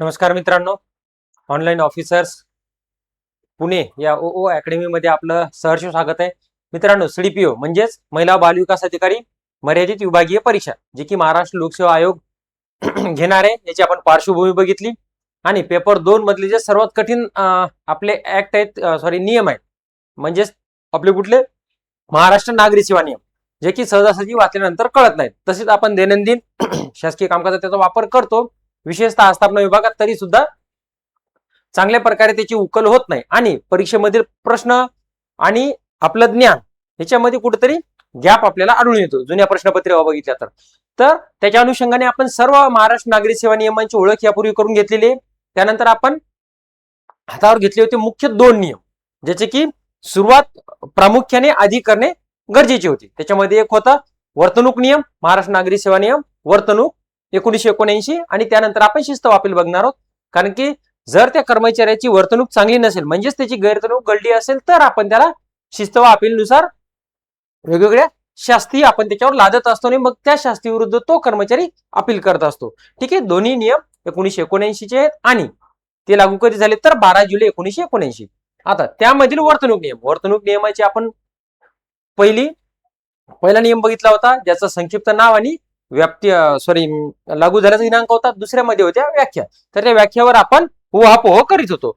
नमस्कार मित्रांनो. Online officers Pune या ओ ओ अकॅडमीमध्ये आपलं सहर्ष स्वागत आहे. मित्रांनो सीडीपीओ म्हणजेच महिला बाल विकास अधिकारी मर्यादित विभागीय परीक्षा जी की महाराष्ट्र लोकसेवा आयोग घेणार आहे. याची आपण पार्श्वभूमी बघितली. आणि पेपर दोन मधले जे सर्वात कठीण आपले ऍक्ट आहेत सॉरी नियम आहेत. म्हणजेच आपले कुठले? महाराष्ट्र नागरी सेवा नियम जे की सहजासहजी वाचल्यानंतर कळत नाहीत. तसेच आपण दैनंदिन शासकीय कामकाजात त्याचा वापर करतो. विशेषतः आस्थापना विभागात तरी सुद्धा चांगल्या प्रकारे त्याची उकल होत नाही. आणि परीक्षेमधील प्रश्न आणि आपलं ज्ञान ह्याच्यामध्ये कुठेतरी गॅप आपल्याला आढळून येतो. जुन्या प्रश्नपत्रिका बघितल्या तर. तर त्याच्या अनुषंगाने आपण सर्व महाराष्ट्र नागरी सेवा नियमांची ओळख यापूर्वी करून घेतलेली आहे. त्यानंतर आपण हातावर घेतले होते मुख्य दोन नियम. ज्याचे की सुरुवात प्रामुख्याने आधी करणे गरजेचे होते. त्याच्यामध्ये एक होता वर्तणूक नियम महाराष्ट्र नागरी सेवा नियम वर्तणूक एकोणीशे एकोणऐंशी आणि त्यानंतर आपण शिस्त वापील बघणार आहोत. कारण की जर त्या कर्मचाऱ्याची वर्तणूक चांगली नसेल म्हणजेच त्याची गैरवर्तणूक गळली असेल तर आपण त्याला शिस्त व अपीलनुसार वेगवेगळ्या शास्ती आपण त्याच्यावर लादत असतो आणि मग त्या शास्तीविरुद्ध तो कर्मचारी अपील करत असतो. ठीक आहे? दोन्ही नियम एकोणीशे एकोणऐंशीचे आहेत आणि ते लागू कधी झाले तर बारा जुलै एकोणीशे एकोणऐंशी. आता त्यामधील वर्तणूक नियम वर्तणूक नियमाची आपण पहिली पहिला नियम बघितला होता ज्याचं संक्षिप्त नाव आणि व्याप्ती सॉरी लागू झाल्याचा दिनांक होता दुसऱ्यामध्ये होत्या व्याख्या. तर त्या व्याख्यावर आपण उहापोह करीत होतो.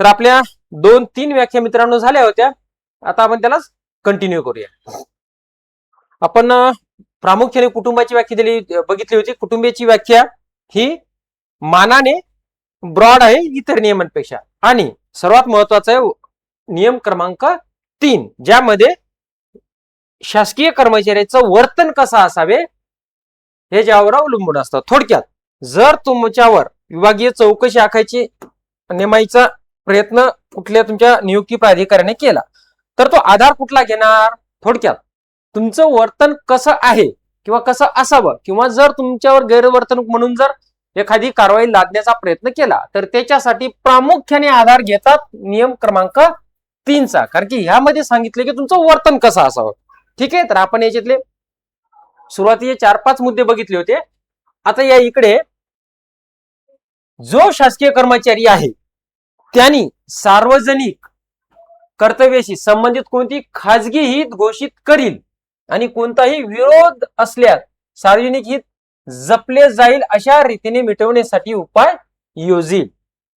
तर आपल्या दोन तीन व्याख्या मित्रांनो झाल्या होत्या. आता आपण त्याला कंटिन्यू करूया. आपण प्रामुख्याने कुटुंबाची व्याख्या दिली बघितली होती. कुटुंबाची व्याख्या ही मानाने ब्रॉड आहे इतर नियमांपेक्षा. आणि सर्वात महत्त्वाचा आहे नियम क्रमांक तीन ज्यामध्ये शासकीय कर्मचाऱ्याचं वर्तन कसं असावे हे ज्यावर अवलंबून असतं. थोडक्यात जर तुमच्यावर विभागीय चौकशी आखायची नेमायचा प्रयत्न कुठल्या तुमच्या नियुक्ती प्राधिकाऱ्याने केला तर तो आधार कुठला घेणार? थोडक्यात तुमचं वर्तन कसं आहे किंवा कसं असावं किंवा जर तुमच्यावर गैरवर्तणूक म्हणून जर एखादी कारवाई लादण्याचा प्रयत्न केला तर त्याच्यासाठी प्रामुख्याने आधार घेतात नियम क्रमांक तीनचा. कारण की ह्यामध्ये सांगितले की तुमचं वर्तन कसं असावं. ठीक आहे? तर आपण याच्यातले सुरुवातीचे चार पाच मुद्दे बघितले होते. आता या इकडे जो शासकीय कर्मचारी आहे त्यांनी सार्वजनिक कर्तव्याशी संबंधित कोणती खाजगी हित घोषित करील आणि कोणताही विरोध असल्यास सार्वजनिक हित जपले जाईल अशा रीतीने मिटवण्यासाठी उपाय योजील.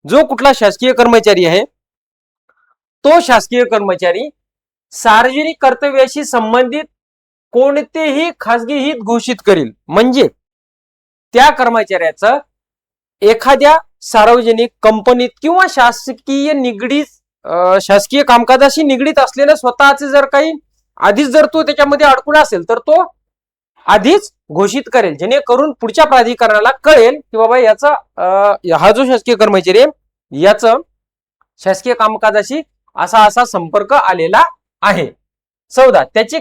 जो कुठला शासकीय कर्मचारी आहे तो शासकीय कर्मचारी सार्वजनिक कर्तव्याशी संबंधित कोणतेही खासगी हित घोषित करील. म्हणजे त्या कर्मचाऱ्याचं एखाद्या सार्वजनिक कंपनीत किंवा शासकीय निगडीत शासकीय कामकाजाशी निगडीत असलेलं स्वतःचे जर काही आधीच जर तो त्याच्यामध्ये अडकून असेल तर तो आधीच घोषित करेल. जेणेकरून पुढच्या प्राधिकरणाला कळेल की बाबा याचा हा जो शासकीय कर्मचारी आहे याचं शासकीय कामकाजाशी असा असा संपर्क आलेला आहे. चौदा. त्याचे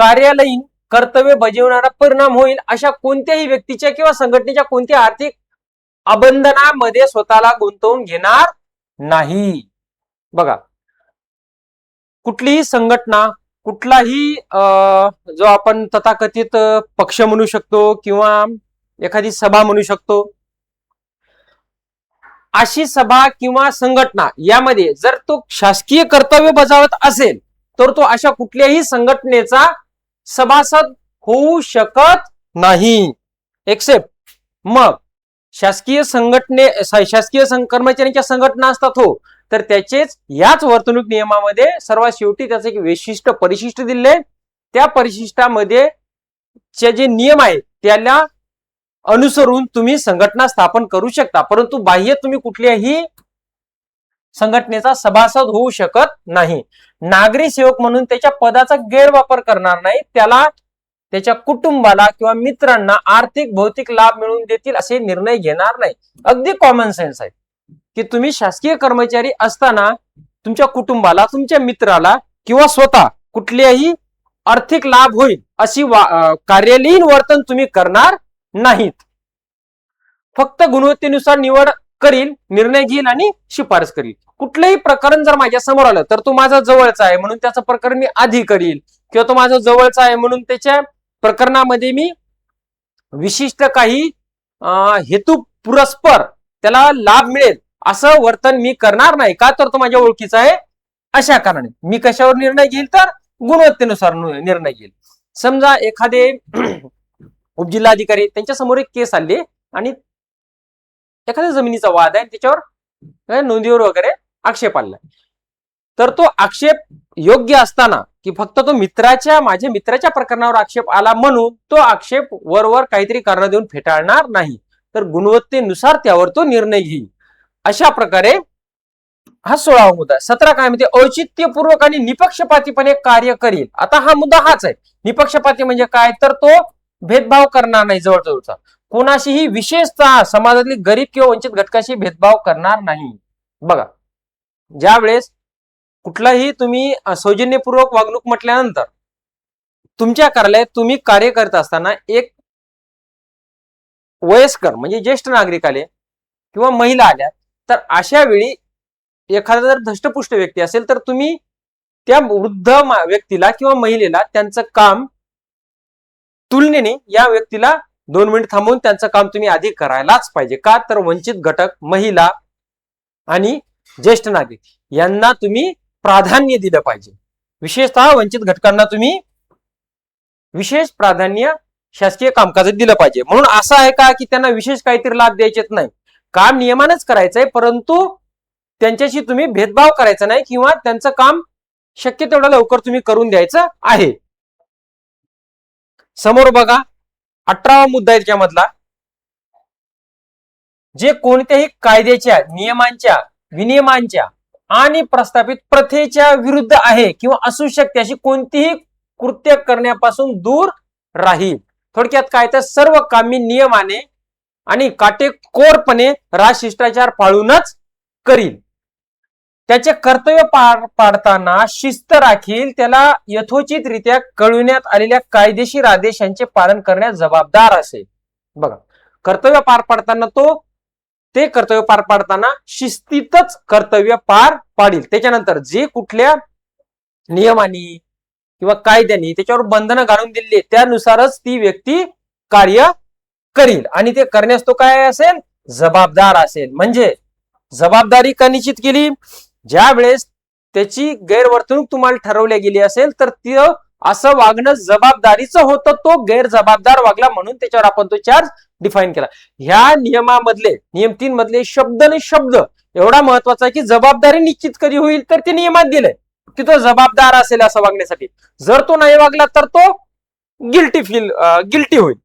कार्यालयीन कर्तव्य बजावणारा परिणाम होईल अशा कोणत्याही व्यक्तीच्या किंवा संघटनेच्या कोणत्या आर्थिक अबंधनामध्ये स्वतःला गुंतवून घेणार नाही. बघा कुठलीही संघटना कुठलाही जो आपण तथाकथित पक्ष म्हणू शकतो किंवा एखादी सभा म्हणू शकतो अशी सभा किंवा संघटना यामध्ये जर तो शासकीय कर्तव्य बजावत असेल तर तो अशा कुठल्याही संघटनेचा सभासद होऊ शकत नाही. एक्सेप्ट मग शासकीय संघटने शासकीय कर्मचाऱ्यांच्या संघटना असतात हो. तर त्याचेच याच वर्तणूक नियमामध्ये सर्वात शेवटी त्याचं एक विशिष्ट परिशिष्ट दिले त्या परिशिष्टामध्ये चे जे नियम आहेत त्याला अनुसरून तुम्ही संघटना स्थापन करू शकता. परंतु बाह्य तुम्ही कुठल्याही संघटनेचा सभासद होऊ शकत नाही. नागरी सेवक म्हणून त्याच्या पदाचा गैरवापर करणार नाही. त्याला त्याच्या कुटुंबाला किंवा मित्रांना आर्थिक भौतिक लाभ मिळवून देतील असे निर्णय घेणार नाही. अगदी कॉमन सेन्स आहे. की तुम्ही शासकीय कर्मचारी असताना तुमच्या कुटुंबाला तुमच्या मित्राला किंवा स्वतः कुठल्याही आर्थिक लाभ होईल अशी वा- कार्यालयीन वर्तन तुम्ही करणार नाहीत. फक्त गुणवत्तेनुसार निवड करील निर्णय घेईल आणि शिफारस करील कुठलंही प्रकरण जर माझ्यासमोर आलं तर तो माझा जवळचा आहे म्हणून त्याचं प्रकरण मी आधी करील किंवा तो माझा जवळचा आहे म्हणून त्याच्या प्रकरणामध्ये मी विशिष्ट काही हेतू पुरस्पर त्याला लाभ मिळेल असं वर्तन मी करणार नाही. का तर तो माझ्या ओळखीचा आहे? अशा कारणाने. मी कशावर निर्णय घेईल तर गुणवत्तेनुसार निर्णय घेईल. समजा एखादे उपजिल्हाधिकारी त्यांच्यासमोर एक केस आली आणि एखाद्या जमिनीचा वाद आहे त्याच्यावर नोंदीवर वगैरे आक्षेप आलाय तर तो आक्षेप योग्य असताना की फक्त तो मित्राच्या माझ्या मित्राच्या प्रकरणावर आक्षेप आला म्हणून तो आक्षेप वरवर काहीतरी कारण देऊन फेटाळणार नाही. तर गुणवत्तेनुसार त्यावर तो निर्णय घेईल. अशा प्रकारे हा सोळावा मुद्दा सतरा काय म्हणते? औचित्यपूर्वक आणि निपक्षपातीपणे कार्य करील. आता हा मुद्दा हाच आहे. निपक्षपाती म्हणजे काय? तर तो भेदभाव करणार नाही जवळजवळचा. कोणाशीही विशेषतः समाजातली गरीब किंवा वंचित घटकाशी भेदभाव करणार नाही. बघा ज्या वेळेस कुठलाही तुम्ही सौजन्यपूर्वक वागणूक म्हटल्यानंतर तुमच्या कार्यालयात तुम्ही कार्य करत असताना एक वयस्कर म्हणजे ज्येष्ठ नागरिक आले किंवा महिला आल्या तर अशा वेळी एखादा जर धष्टपुष्ट व्यक्ती असेल तर तुम्ही त्या वृद्ध व्यक्तीला किंवा महिलेला त्यांचं काम तुलनेने या व्यक्तीला दोन मिनिट थांबवून त्यांचं काम तुम्ही आधी करायलाच पाहिजे. का तर वंचित घटक महिला आणि ज्येष्ठ नागरिक यांना तुम्ही प्राधान्य दिलं पाहिजे. विशेषतः वंचित घटकांना तुम्ही विशेष प्राधान्य शासकीय कामकाजात दिलं पाहिजे. म्हणून असं आहे का की त्यांना विशेष काहीतरी लाभ द्यायचेच नाही? काम नियमानच करायचंय परंतु त्यांच्याशी तुम्ही भेदभाव करायचा नाही किंवा त्यांचं काम शक्य तेवढं लवकर तुम्ही करून द्यायचं आहे. समोर बघा अठरावा मुद्दा आहे त्याच्यामधला. जे कोणत्याही कायद्याच्या नियमांच्या विनियमांच्या आणि प्रस्थापित प्रथेच्या विरुद्ध आहे किंवा असू शकते अशी कोणतीही कृत्य करण्यापासून दूर राहील. थोडक्यात काय तर सर्व कामी नियमाने आणि काटेकोरपणे राजशिष्टाचार पाळूनच करील. त्याचे कर्तव्य पार पाडताना शिस्त राखील त्याला यथोचितरित्या कळविण्यात आलेल्या कायदेशीर आदेशांचे पालन करण्यास जबाबदार असेल. बघा कर्तव्य पार पाडताना तो ते कर्तव्य पार पाडताना शिस्तीतच कर्तव्य पार पाडील. त्याच्यानंतर जे कुठल्या नियमाने किंवा कायद्यानी त्याच्यावर बंधनं घालून दिले त्यानुसारच ती व्यक्ती कार्य करील. आणि ते करण्यास तो काय असेल? जबाबदार असेल. म्हणजे जबाबदारी का निश्चित केली? ज्या वेळेस त्याची गैरवर्तणूक तुम्हाला ठरवल्या गेली असेल तर ती असं वागणं जबाबदारीचं होतं. तो गैरजबाबदार वागला म्हणून त्याच्यावर आपण तो चार्ज डिफाईन केला. ह्या नियमामधले नियम तीन मधले शब्द आणि शब्द एवढा महत्त्वाचा आहे की जबाबदारी निश्चित कधी होईल तर ते नियमात दिलंय. की तो जबाबदार असेल असं वागण्यासाठी. जर तो नाही वागला तर तो गिल्टी फील गिल्टी होईल.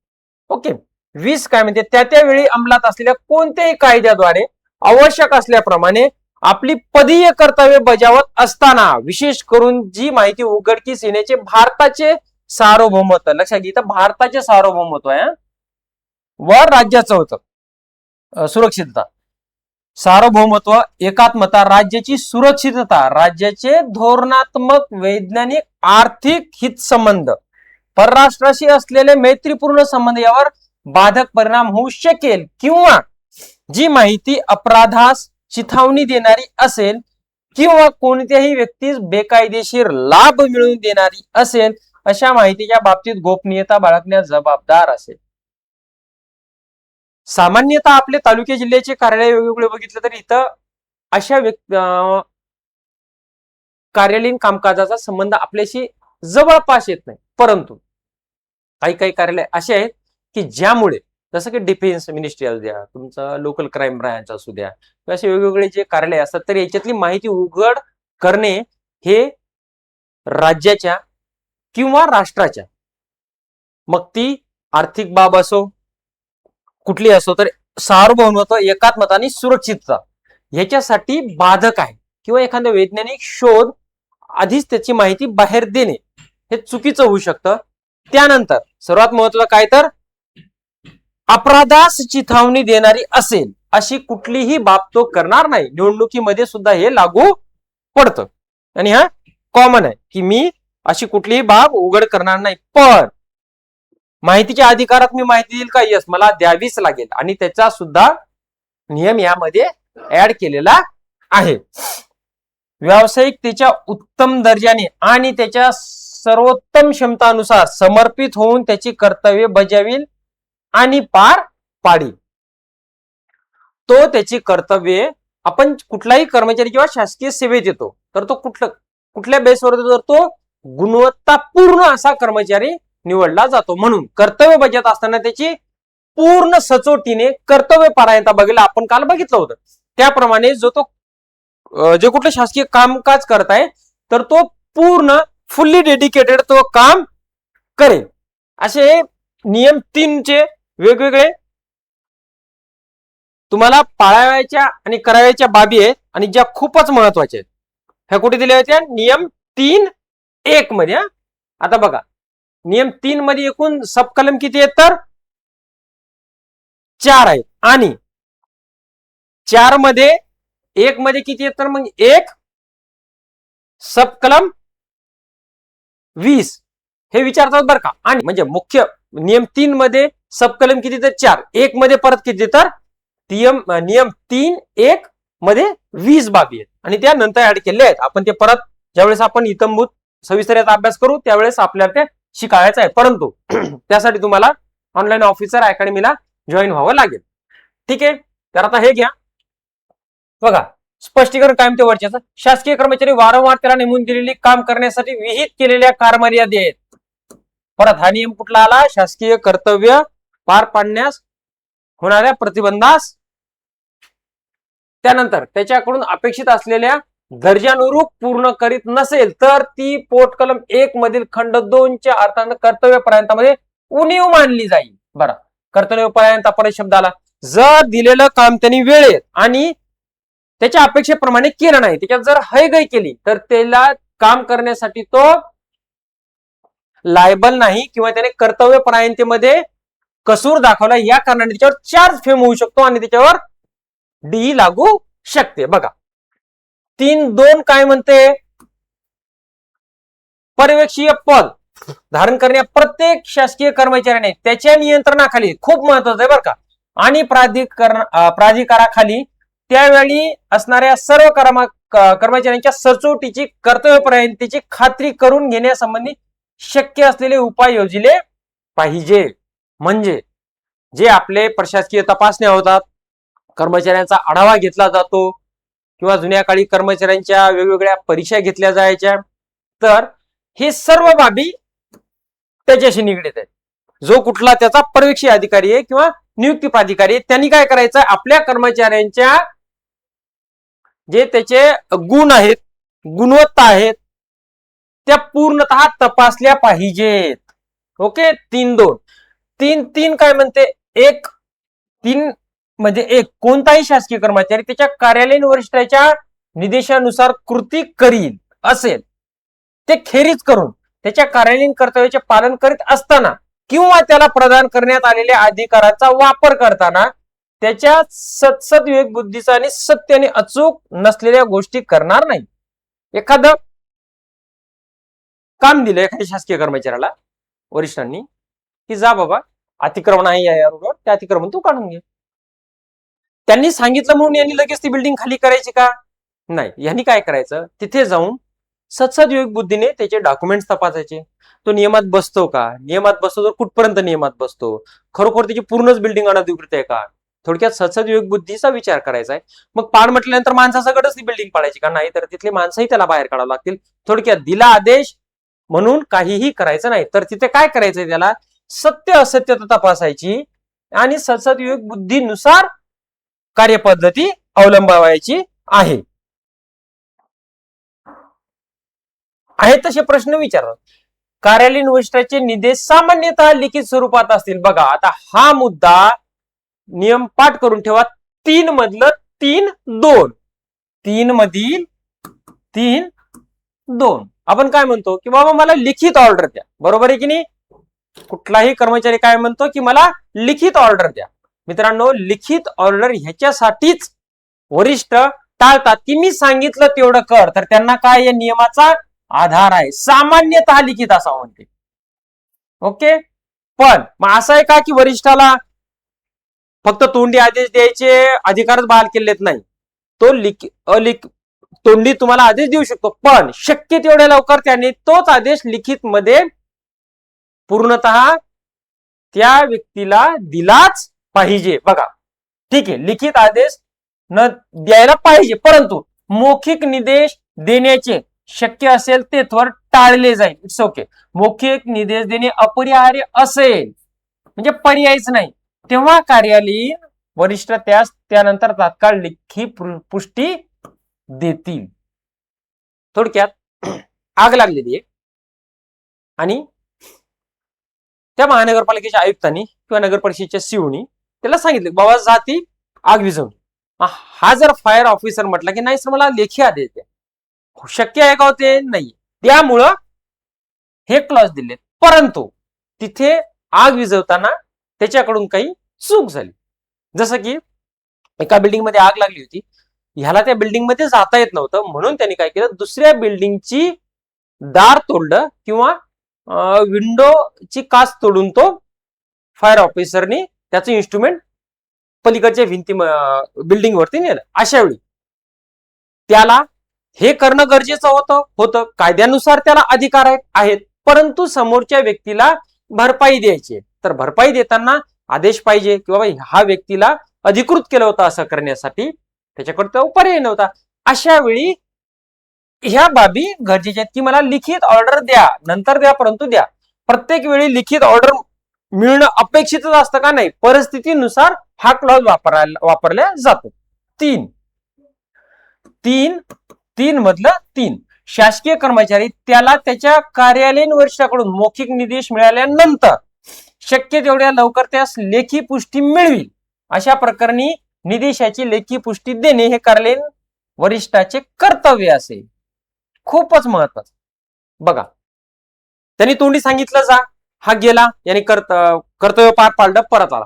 ओके? वीस काय म्हणते त्या त्यावेळी अंमलात असलेल्या कोणत्याही कायद्याद्वारे आवश्यक असल्याप्रमाणे आपली पदीय कर्तव्य बजावत असताना विशेष करून जी माहिती उघडकीस येण्याचे भारताचे सार्वभौमत्व. लक्षात घे इथं भारताचे सार्वभौमत्व आहे वर राज्याचं होतं. सुरक्षितता. सार्वभौमत्व एकात्मता राज्याची सुरक्षितता राज्याचे धोरणात्मक वैज्ञानिक आर्थिक हितसंबंध. परराष्ट्राशी असलेले मैत्रीपूर्ण संबंध यावर बाधक परिणाम होऊ शकेल किंवा जी माहिती अपराधास चिथावणी देणारी असेल किंवा कोणत्याही व्यक्तीस बेकायदेशीर लाभ मिळवून देणारी असेल अशा माहितीच्या बाबतीत गोपनीयता बाळगण्यास जबाबदार असेल. सामान्यतः आपले तालुके जिल्ह्याचे कार्यालय वेगवेगळे बघितलं तर इथं अशा व्यक्ती अं, कार्यालयीन कामकाजाचा संबंध आपल्याशी जवळपास येत नाही. परंतु काही काही कार्यालय असे आहेत की ज्यामुळे जसं की डिफेन्स मिनिस्ट्री असू द्या तुमचं लोकल क्राईम ब्रांच असू द्या किंवा असे वेगवेगळे जे कार्यालय असतात तर याच्यातली माहिती उघड करणे हे राज्याच्या किंवा राष्ट्राच्या मग ती आर्थिक बाब असो कुठली असो तर सार्वभौमत्व एकात्मता आणि सुरक्षितता ह्याच्यासाठी बाधक आहे किंवा एखादा वैज्ञानिक शोध आधीच त्याची माहिती बाहेर देणे हे चुकीचं होऊ शकतं. त्यानंतर सर्वात महत्वाचं काय तर अपराधास चिथावणी देणारी असेल अशी कुठलीही बाब तो करणार नाही. निवडणुकीमध्ये सुद्धा हे लागू पडतं. आणि हा कॉमन आहे की मी अशी कुठलीही बाब उघड करणार नाही. पण माहितीच्या अधिकारात मी माहिती देईल का? यस मला द्यावीच लागेल. आणि त्याचा सुद्धा नियम यामध्ये ऍड केलेला आहे. व्यावसायिकतेच्या उत्तम दर्जाने आणि त्याच्या सर्वोत्तम क्षमतानुसार समर्पित होऊन त्याची कर्तव्य बजावील आणि पार पाडी. तो त्याची कर्तव्ये आपण कुठलाही कर्मचारी किंवा शासकीय सेवेत येतो तर तो कुठलं कुठल्या बेसवर येतो तर तो गुणवत्तापूर्ण असा कर्मचारी निवडला जातो. म्हणून कर्तव्य बजावत असताना त्याची पूर्ण सचोटीने कर्तव्य पारायणता बघायला आपण काल बघितलं होतं. त्याप्रमाणे जो तो जे कुठलं शासकीय कामकाज करताय तर तो पूर्ण फुल्ली डेडिकेटेड तो काम करेल. असे नियम तीनचे वेगवेगळे तुम्हाला पाळाव्याच्या आणि करावयाच्या बाबी आहेत आणि ज्या खूपच महत्त्वाच्या आहेत. ह्या कुठे दिल्या होत्या? नियम तीन एक मध्ये हा. आता बघा. नियम तीन मध्ये एकूण सबकलम किती आहेत तर? चार आहेत. आणि चारमध्ये एक मध्ये किती आहेत तर मग एक? सबकलम वीस. हे विचारतात बरं का. आणि म्हणजे मुख्य नियम तीन मध्ये सबकलम किती तर चार. एक मध्ये परत किती तर? नियम नियम तीन एक मध्ये वीस बाबी आहेत. आणि त्या नंतर ऍड केले आहेत. आपण ते परत ज्यावेळेस आपण इतंभूत सविस्तर याचा अभ्यास करू त्यावेळेस आपल्याला ते शिकायचं आहे. परंतु त्यासाठी तुम्हाला ऑनलाईन ऑफिसर अकॅडमीला जॉईन व्हावं लागेल. ठीक आहे? तर आता हे घ्या. बघा स्पष्टीकरण कायम ते वरच्याचं? शासकीय कर्मचारी वारंवार त्याला नेमून दिलेली काम करण्यासाठी विहित केलेल्या कारमर्यादे आहेत परत हा नियम कुठला आला? शासकीय कर्तव्य पार पाडण्यास होणाऱ्या प्रतिबंधास त्यानंतर त्याच्याकडून अपेक्षित असलेल्या दर्जानुरूप पूर्ण करीत नसेल तर ती पोट कलम एक मधील खंड दोनच्या अर्थानं कर्तव्यपर्यंतामध्ये उणीव मानली जाईल. बरं. कर्तव्यपर्यंत शब्द आला जर दिलेलं काम त्यांनी वेळेत आणि त्याच्या अपेक्षेप्रमाणे केलं नाही त्याच्यात जर हयगय केली तर त्याला काम करण्यासाठी तो लायबल नाही किंवा त्याने कर्तव्यपरायणतेमध्ये कसूर दाखवला या कारणाने त्याच्यावर चार्ज फेम होऊ शकतो आणि त्याच्यावर डी लागू शकते. बघा. तीन दोन काय म्हणते? पर्यवेक्षीय पद धारण करण्या प्रत्येक शासकीय कर्मचाऱ्याने त्याच्या नियंत्रणाखाली खूप महत्वाचं आहे बरं का. आणि प्राधिकरण प्राधिकाराखाली त्यावेळी असणाऱ्या सर्व कर्मा कर्मचाऱ्यांच्या सचोटीची कर्तव्यपर्यंतीची खात्री करून घेण्यासंबंधी शक्य असलेले उपाय योजले पाहिजे. म्हणजे जे आपले प्रशासकीय तपासण्या होतात कर्मचाऱ्यांचा आढावा घेतला जातो किंवा जुन्या काळी कर्मचाऱ्यांच्या वेगवेगळ्या परीक्षा घेतल्या जायच्या तर हे सर्व बाबी त्याच्याशी निगडीत आहेत. जो कुठला त्याचा परवेक्षी अधिकारी आहे किंवा नियुक्ती प्राधिकारी आहे त्यांनी काय करायचं? आपल्या कर्मचाऱ्यांच्या जे त्याचे गुण आहेत गुणवत्ता आहेत त्या पूर्णतः तपासल्या पाहिजेत. ओके? तीन दोन. तीन तीन काय म्हणते? एक तीन म्हणजे एक. कोणताही शासकीय कर्मचारी त्याच्या कार्यालयीन वरिष्ठाच्या निदेशानुसार कृती करील असेल. ते खेरीज करून त्याच्या कार्यालयीन कर्तव्याचे पालन करीत असताना किंवा त्याला प्रदान करण्यात आलेल्या अधिकाराचा वापर करताना त्याच्या सत्सद विवेक बुद्धीचा आणि सत्य आणि अचूक नसलेल्या गोष्टी करणार नाही. एखादं काम दिलं एखाद्या शासकीय कर्मचाऱ्याला वरिष्ठांनी की जा बाबा अतिक्रमण आहे या रोडवर ते अतिक्रमण तू काढून घे. त्यांनी सांगितलं म्हणून यांनी लगेच ती बिल्डिंग खाली करायची का? नाही. यांनी काय करायचं? तिथे जाऊन सत्सदयोग बुद्धीने त्याचे डॉक्युमेंट्स तपासायचे. तो नियमात बसतो का? नियमात बसतो तर कुठपर्यंत नियमात बसतो? खरोखर त्याची पूर्णच बिल्डिंग अनधिकृत आहे का? थोडक्यात सत्सदयोग बुद्धीचा विचार करायचा आहे. मग पाड म्हटल्यानंतर माणसासकडेच ती बिल्डिंग पाडायची का? नाही तर तिथले माणसंही त्याला बाहेर काढावं लागतील. थोडक्यात दिला आदेश म्हणून काहीही करायचं नाही. तर तिथे काय करायचंय त्याला? सत्य असत्यता तपासायची आणि सत्सदयुग बुद्धीनुसार कार्यपद्धती अवलंबावायची आहे. आहे तसे प्रश्न विचारतात कार्यालयीन वरिष्ठाचे निर्देश सामान्यतः लिखित स्वरूपात असतील. बघा आता हा मुद्दा नियम पाठ करून ठेवा. तीन मधलं तीन दोन. तीन मधील तीन दोन. आपण काय म्हणतो की बाबा मला लिखित ऑर्डर द्या. बरोबर आहे की नाही? कुठलाही कर्मचारी काय म्हणतो की मला लिखित ऑर्डर द्या. मित्रांनो लिखित ऑर्डर ह्याच्यासाठीच वरिष्ठ टाळतात की मी सांगितलं तेवढं कर. तर त्यांना काय या नियमाचा आधार आहे? सामान्यतः लिखित असा म्हणते. ओके? पण मग असं आहे का की वरिष्ठाला फक्त तोंडी आदेश द्यायचे अधिकारच बहाल केलेत नाही? तो लिख अलिख तोंडी तुम्हाला आदेश देऊ शकतो. पण शक्य तेवढ्या लवकर त्यांनी तोच आदेश लिखित मध्ये पूर्णतः त्या व्यक्तीला दिलाच पाहिजे. बघा. ठीक आहे. लिखित आदेश न द्यायला पाहिजे. परंतु मौखिक निदेश देण्याचे शक्य असेल तेथवर टाळले जाईल. इट्स ओके मौखिक निदेश देणे अपरिहार्य असेल. म्हणजे पर्यायच नाही. तेव्हा कार्यालयीन वरिष्ठ त्यास त्यानंतर तात्काळ लिखी पुष्टी देतील. थोडक्यात आग लागलेली आहे. आणि त्या महानगरपालिकेच्या आयुक्तांनी किंवा नगर परिषदेच्या सीओनी त्याला सांगितलं बाबा जाती आग विझवणे हा जर फायर ऑफिसर म्हटला की नाही सर मला लेखी आदेश द्या. हो, शक्य आहे का होते नाही. त्यामुळं हे क्लॉज दिले परंतु तिथे आग विझवताना त्याच्याकडून काही चूक झाली. जसं की एका बिल्डिंगमध्ये आग लागली होती. ह्याला त्या बिल्डिंगमध्ये जाता येत नव्हतं. म्हणून त्यांनी काय केलं? दुसऱ्या बिल्डिंगची दार तोडलं किंवा विंडोची काच तोडून तो फायर ऑफिसरनी त्याचं इन्स्ट्रुमेंट पलीकडच्या भिंती बिल्डिंग वरती नेलं. अशा वेळी त्याला हे करणं गरजेचं होतं होतं. कायद्यानुसार त्याला अधिकार आहेत. परंतु समोरच्या व्यक्तीला भरपाई द्यायची तर भरपाई देताना आदेश पाहिजे की बाबा हा व्यक्तीला अधिकृत केलं होतं असं करण्यासाठी. त्याच्याकडे तो पर्याय नव्हता. अशा वेळी ह्या बाबी गरजेच्या आहेत. की मला लिखित ऑर्डर द्या. नंतर द्या परंतु द्या. प्रत्येक वेळी लिखित ऑर्डर मिळणं अपेक्षितच असतं का नाही? परिस्थितीनुसार हा क्लॉज वापरायला वापरला जातो. तीन. तीन तीन मधलं तीन. शासकीय कर्मचारी त्याला त्याच्या कार्यालयीन वरिष्ठाकडून मौखिक निर्देश मिळाल्यानंतर शक्य तेवढ्या लवकर त्यास लेखी पुष्टी मिळवी. अशा प्रकरणी निदेशाची लेखी पुष्टी देणे हे कार्यालयीन वरिष्ठाचे कर्तव्य असेल खूपच महत्वाचं. बघा. त्यांनी तोंडी सांगितलं जा. हा गेला. याने कर्त कर्तव्य पार पाडलं परत आला.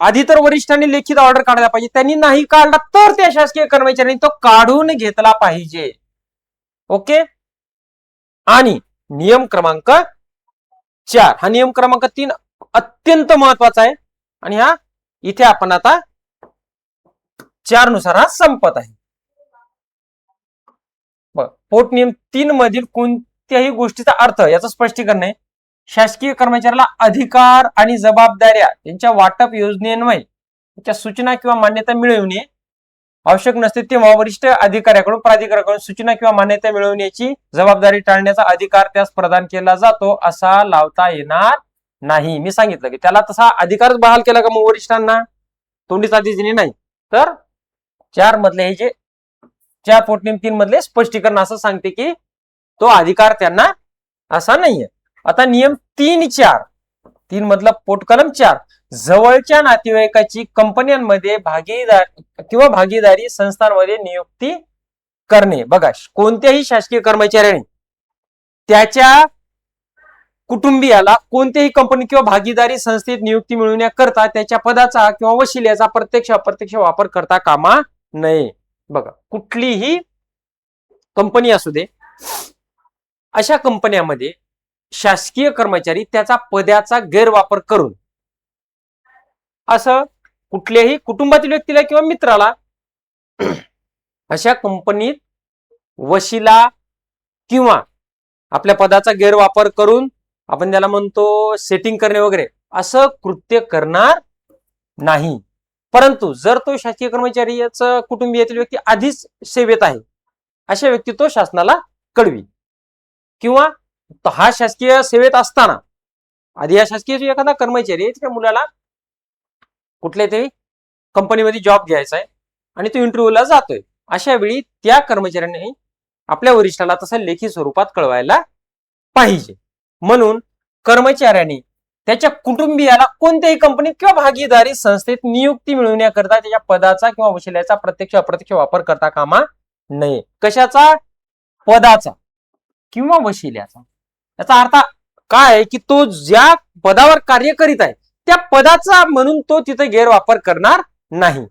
आधी तर वरिष्ठांनी लेखित ऑर्डर काढायला पाहिजे. त्यांनी नाही काढला तर त्या शासकीय कर्मचाऱ्यांनी तो काढून घेतला पाहिजे. ओके? आणि नियम क्रमांक चार. हा नियम क्रमांक तीन अत्यंत महत्त्वाचा आहे. आणि हा इथे आपण आता चारनुसार हा संपत आहे. बघ, पोट नियम तीन मधील कोणत्याही गोष्टीचा अर्थ याचं स्पष्टीकरण आहे. शासकीय कर्मचाऱ्याला अधिकार आणि जबाबदाऱ्या यांच्या वाटप योजनेन्वये त्याच्या सूचना किंवा मान्यता मिळवणे आवश्यक नसते तेव्हा वरिष्ठ अधिकाऱ्याकडून प्राधिकाऱ्याकडून सूचना किंवा मान्यता मिळवण्याची जबाबदारी टाळण्याचा अधिकार त्यास प्रदान केला जातो असा लावता येणार नाही. मी सांगितलं की त्याला तसा अधिकारच बहाल केला का मग वरिष्ठांना? तोंडीचा दिसणे नाही. तर चार मधले हे जे चार पोटनियम तीन मधले स्पष्टीकरण असं सांगते की तो अधिकार त्यांना असा नाहीये. आता नियम तीन चार तीन मधला पोटकलम चार जवळच्या नातेवाईकाची कंपन्यांमध्ये भागीदार किंवा भागीदारी संस्थांमध्ये नियुक्ती करणे. बघा कोणत्याही शासकीय कर्मचाऱ्याने त्याच्या कुटुंबियाला कोणत्याही कंपनी किंवा भागीदारी संस्थेत नियुक्ती मिळवण्याकरता त्याच्या पदाचा किंवा वशिल्याचा प्रत्यक्ष अप्रत्यक्ष वापर करता कामा नये. बघा कुठलीही कंपनी असू दे अशा कंपन्यामध्ये शासकीय कर्मचारी त्याचा पदाचा गैरवापर करून असं कुठल्याही कुटुंबातील व्यक्तीला किंवा मित्राला अशा कंपनीत वशिला किंवा आपल्या पदाचा गैरवापर करून आपण त्याला म्हणतो सेटिंग करणे वगैरे असं कृत्य करणार नाही. परंतु जर तो शासकीय कर्मचारी कुटुंबीयातील कुटुंबियातील व्यक्ती आधीच सेवेत आहे अशा व्यक्ती तो शासनाला कळवी. किंवा हा शासकीय सेवेत असताना आधी या शासकीय एखादा कर्मचारी आहे त्या मुलाला कुठल्या तरी कंपनीमध्ये जॉब घ्यायचा आहे आणि तो इंटरव्ह्यूला जातोय अशा वेळी त्या कर्मचाऱ्याने आपल्या वरिष्ठाला तसं लेखी स्वरूपात कळवायला पाहिजे. म्हणून कर्मचाऱ्याने त्याच्या कुटुंबियाला कोणत्याही कंपनीत किंवा भागीदारी संस्थेत नियुक्ती मिळवण्याकरता त्याच्या पदाचा किंवा वशिल्याचा प्रत्यक्ष अप्रत्यक्ष वापर करता कामा नये. कशाचा? पदाचा किंवा वशिल्याचा. याचा अर्थ काय आहे की तो ज्या पदावर कार्य करीत आहे त्या पदाचा म्हणून तो तिथे गैरवापर करणार नाही.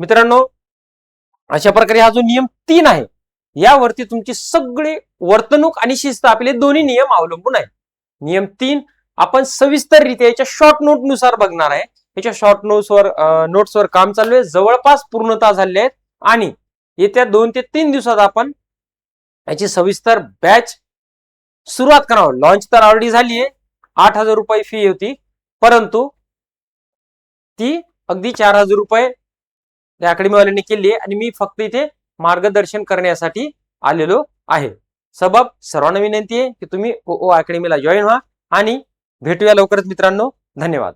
मित्रांनो अशा प्रकारे हा जो नियम तीन आहे यावरती तुमची सगळी वर्तणूक आणि शिस्त आपले दोन्ही नियम अवलंबून आहे. नियम तीन आपण सविस्तररित्या याच्या शॉर्ट नोटनुसार बघणार आहे. याच्या शॉर्ट नोट्सवर नोट्सवर काम चालू आहे. जवळपास पूर्णता झाले आहेत. आणि येत्या दोन ते तीन दिवसात आपण याची सविस्तर बॅच सुरुवात करावं. लॉन्च तर ऑलरेडी झाली आहे. आठ हजार रुपये फी होती. परंतु ती अगदी चार हजार रुपये या अकॅडमीवाल्यांनी केली आहे. आणि मी फक्त इथे मार्गदर्शन करण्यासाठी आलेलो आहे. सबब सर्वांना विनंती आहे की तुम्ही ओ ओ अकॅडमीला जॉईन व्हा. आणि भेटूया लवकरच मित्रांनो. धन्यवाद.